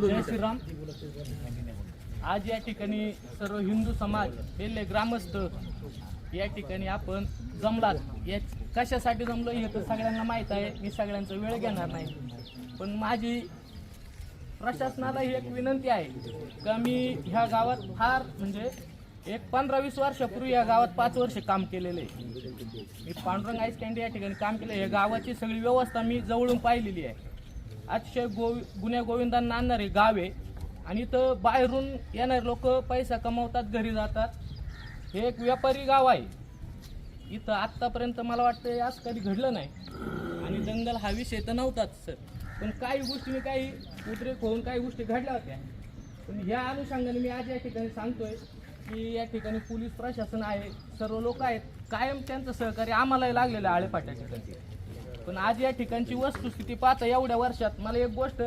जय श्रीराम. आज या ठिकाणी सर्व हिंदू समाज बेल्ले ग्रामस्थ या ठिकाणी आपण जमलात. या कशासाठी जमलो हे तर सगळ्यांना माहीत आहे. मी सगळ्यांचा वेळ घेणार नाही. पण माझी प्रशासनाला ही एक विनंती आहे का मी ह्या गावात फार म्हणजे एक पंधरा वीस वर्षापूर्वी या गावात पाच वर्ष काम केलेलं. आहे मी पांडुरंग आईस कॅन्डी या ठिकाणी काम केलं. या गावाची सगळी व्यवस्था मी जवळून पाहिलेली आहे. अतिशय गो गुन्ह्या गोविंदांना आणणारे गावे आणि इथं बाहेरून येणारे लोक पैसा कमवतात घरी जातात. हे एक व्यापारी गाव आहे. इथं आत्तापर्यंत मला वाटतं असं कधी घडलं नाही. आणि दंगल हा विषय तर नव्हताच सर. पण काही गोष्टीने काही उद्रेक होऊन काही गोष्टी घडल्या होत्या. पण ह्या अनुषंगाने मी आज या ठिकाणी सांगतोय की या ठिकाणी पोलीस प्रशासन आहे सर्व लोक आहेत. कायम त्यांचं सहकार्य आम्हालाही लागलेलं आहे आळेपाट्या ठिकाणी. पण आज या ठिकाणची वस्तुस्थिती पाहता एवढ्या वर्षात मला एक गोष्ट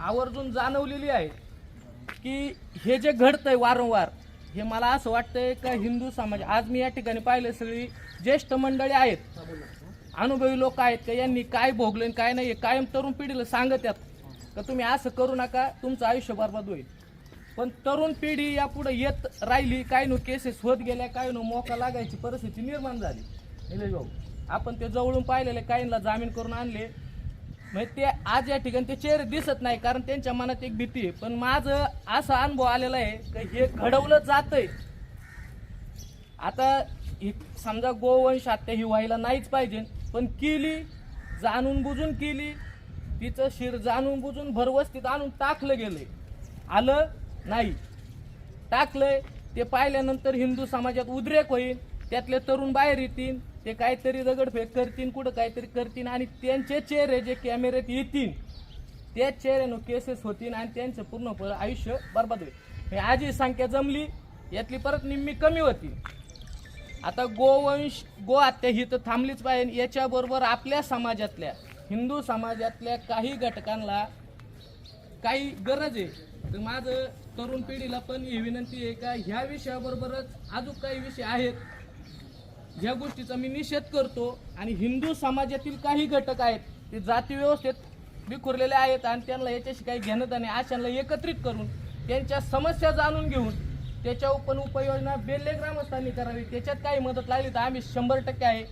आवर्जून जाणवलेली आहे की हे जे घडतंय वारंवार हे मला असं वाटतंय का हिंदू समाज आज मी या ठिकाणी पाहिलं सगळी ज्येष्ठ मंडळी आहेत. अनुभवी लोक आहेत का? यांनी काय भोगलं काय नाही हे कायम तरुण पिढीला सांगत यात का तुम्ही असं करू नका तुमचं आयुष्य बरबाद होईल. पण तरुण पिढी यापुढे येत राहिली काय नो केसेस होत गेल्या काय नो मोका लागायची परिस्थिती निर्माण झाली. निलेश भाऊ. आपण ते जवळून पाहिलेले काहींना जामीन करून आणले. म्हणजे ते आज या ठिकाणी ते चेहरे दिसत नाही कारण त्यांच्या मनात एक भीती आहे. पण माझं असा अनुभव आलेला आहे की हे घडवलं जातंय. आता समजा गोवंश हत्या ही व्हायला नाहीच पाहिजे पण केली जाणून बुजून केली तिचं शिर जाणून बुजून भरवस्तीत आणून टाकलं गेलंय. आलं नाही. टाकलंय ते पाहिल्यानंतर हिंदू समाजात उद्रेक होईल त्यातले तरुण बाहेर येतील ते काहीतरी दगडफेक करतील कुठं काहीतरी करतील आणि त्यांचे चेहरे जे कॅमेऱ्यात येतील त्याच चेहऱ्यानं केसेस होतील आणि त्यांचं पूर्ण आयुष्य बरबाद होईल. हे आज संख्या जमली यातली परत निम्मी कमी होती. आता गोवंश गो हत्या ही तर थांबलीच पाहिजे. याच्याबरोबर आपल्या समाजातल्या हिंदू समाजातल्या काही घटकांना काही गरज आहे. तर माझं तरुण पिढीला पण ही विनंती आहे का ह्या विषयाबरोबरच अजून काही विषय आहेत. ज्या गोष्टीचा मी निषेध करतो आणि हिंदू समाजातील काही घटक आहेत ते जाती व्यवस्थेत विखुरलेले आहेत आणि त्यांना याच्याशी काही घेणं आणि आशांना एकत्रित करून त्यांच्या समस्या जाणून घेऊन त्याच्यावर पण उपाययोजना बेल्ले ग्रामस्थांनी करावी त्याच्यात काही मदत लागली तर आम्ही शंभर टक्के आहे.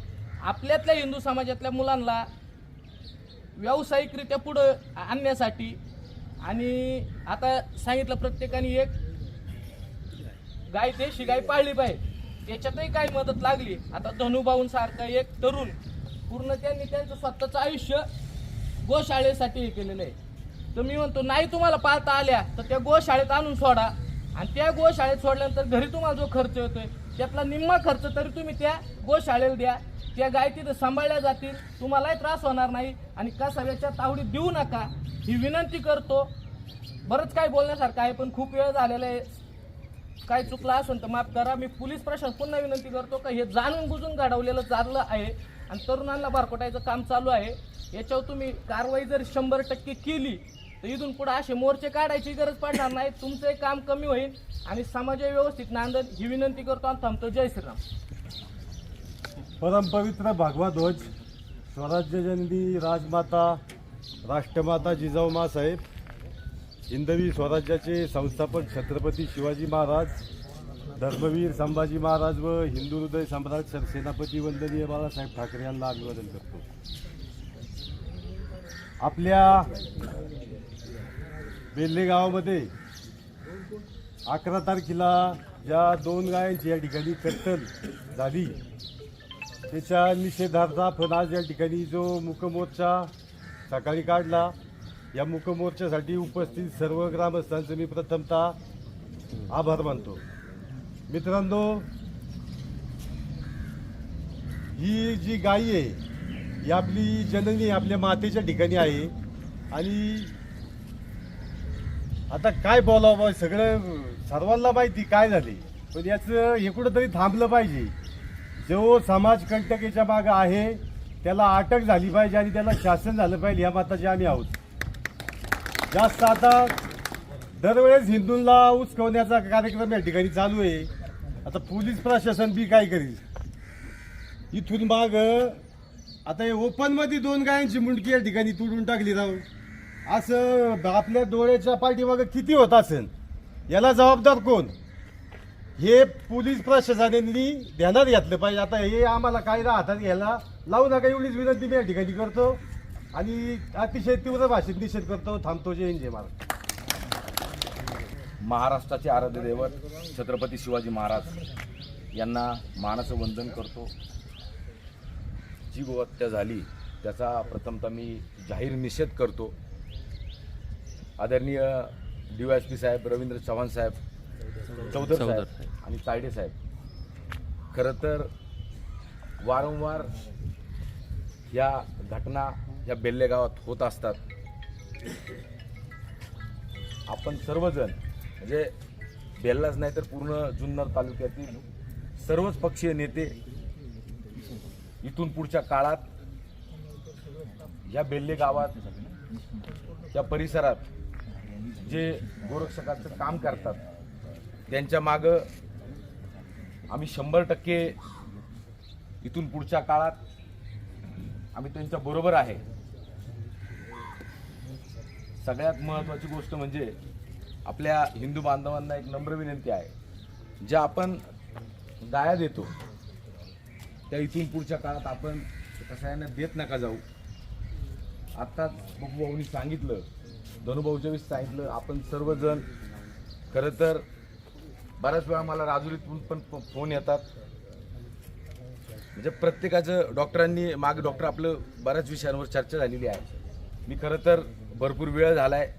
आपल्यातल्या हिंदू समाजातल्या मुलांना व्यावसायिकरित्या पुढं आणण्यासाठी आणि आता सांगितलं प्रत्येकाने एक गाय देशी गाय पाळली पाहिजे. त्याच्यातही काही मदत लागली. आता धनुभाऊंसारखा एक तरुण पूर्ण त्यांनी त्यांचं स्वतःचं आयुष्य गोशाळेसाठी हे केलेलं आहे. तर मी म्हणतो नाही तुम्हाला पाळता आल्या तर त्या गोशाळेत आणून सोडा. आणि त्या गोशाळेत सोडल्यानंतर घरी तुम्हाला जो खर्च येतोय त्यातला निम्मा खर्च तरी तुम्ही त्या गोशाळेला द्या. त्या गाय तिथं सांभाळल्या जातील. तुम्हालाही त्रास होणार नाही. आणि कसाव्याच्या तावडीत देऊ नका. ही विनंती करतो. बरंच काही बोलण्यासारखं आहे पण खूप वेळ झालेला आहे. काय चुकलं असेल तर माफ करा. मी पोलीस प्रशासन पुन्हा विनंती करतो का हे जाणून बुजून घडवलेलं चाललं आहे आणि तरुणांना बारकोटायचं काम चालू आहे. याच्यावर तुम्ही कारवाई जर शंभर टक्के केली तर इथून पुढे असे मोर्चे काढायची गरज पडणार नाही. तुमचं काम कमी होईल आणि समाज व्यवस्थित नांदल ही विनंती करतो आणि थांबतो. जय श्रीराम. परमपवित्र भगवा ध्वज. स्वराज्य जननी राजमाता राष्ट्रमाता जिजाऊमा साहेब. हिंदवी स्वराज्याचे संस्थापक छत्रपती शिवाजी महाराज धर्मवीर संभाजी महाराज व हिंदू हृदय सम्राट सरसेनापती वंदनीय बाळासाहेब ठाकरे यांना अभिवादन करतो. आपल्या बेल्ले गावामध्ये अकरा तारखेला ज्या दोन गायांची या ठिकाणी कत्तल झाली त्याच्या निषेधार्थ आपण आज या ठिकाणी जो मुकमोर्चा सकाळी काढला या मुकमोर्चासाठी उपस्थित सर्व ग्रामस्थांचे मी प्रथमतः आभार मानतो. मित्रांनो ही जी गाई आहे ही आपली जननी आपल्या मातेच्या ठिकाणी आहे. आणि आता काय बोलावं सगळं सर्वांना माहिती काय झाली? पण याचं हे कुठंतरी थांबलं पाहिजे. जो समाज कंटकेच्या मागं आहे त्याला अटक झाली पाहिजे आणि त्याला शासन झालं पाहिजे ह्या मताचे आम्ही आहोत. जास्त आता दरवेळेस हिंदूंना उचकवण्याचा कार्यक्रम या ठिकाणी चालू आहे. आता पोलीस प्रशासन बी काय करील? इथून माग आता हे ओपनमध्ये दोन गायांची मुंडकी या ठिकाणी तुडून टाकली जाऊ असं आपल्या डोळ्याच्या पाठीमागं किती होत असेल? याला जबाबदार कोण? हे पोलीस प्रशासनाने ध्यानात घेतलं पाहिजे. आता हे आम्हाला कायदा हातात घ्यायला लावू नका एवढीच विनंती मी या ठिकाणी करतो. आणि अतिशय तीव्र भाषेत निषेध करतो थांबतो. जय हिंद जय महाराज महाराष्ट्राचे आराध्य दैवत छत्रपती शिवाजी महाराज यांना मानाचं वंदन करतो. जी गोहत्या झाली त्याचा प्रथमतः मी जाहीर निषेध करतो. आदरणीय डी वाय एस पी साहेब रवींद्र चव्हाण साहेब चौधर साहेब आणि तायडे साहेब. खरं तर वारंवार या घटना या बेल्ले गावात होत असतात. आपण सर्वजण म्हणजे बेल्लाच नाही तर पूर्ण जुन्नर तालुक्यातील सर्वच पक्षीय नेते इथून पुढच्या काळात या बेल्ले गावात या परिसरात जे गोरक्षकांचं काम करतात त्यांच्या मागं आम्ही शंभर टक्के इथून पुढच्या काळात आम्ही त्यांच्या बरोबर आहे. सगळ्यात महत्त्वाची गोष्ट म्हणजे आपल्या हिंदू बांधवांना एक नम्र विनंती आहे. ज्या आपण गाया देतो त्या इथून पुढच्या काळात आपण कसायांना देत नका जाऊ. आत्ताच बबूभाऊनी सांगितलं धनुभाऊच्या वेळेस सांगितलं आपण सर्वजण खरं तर बऱ्याच वेळा मला राजुरीतून पण फोन येतात. म्हणजे प्रत्येकाचं डॉक्टरांनी माग डॉक्टर आपलं बऱ्याच विषयांवर चर्चा झालेली आहे. मी खरं तर भरपूर वेळ झालाय.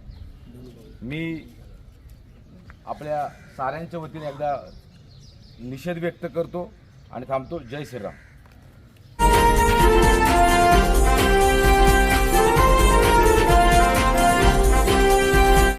मी आपल्या साऱ्यांच्या वतीने एकदा निषेध व्यक्त करतो आणि थांबतो. जय श्रीराम.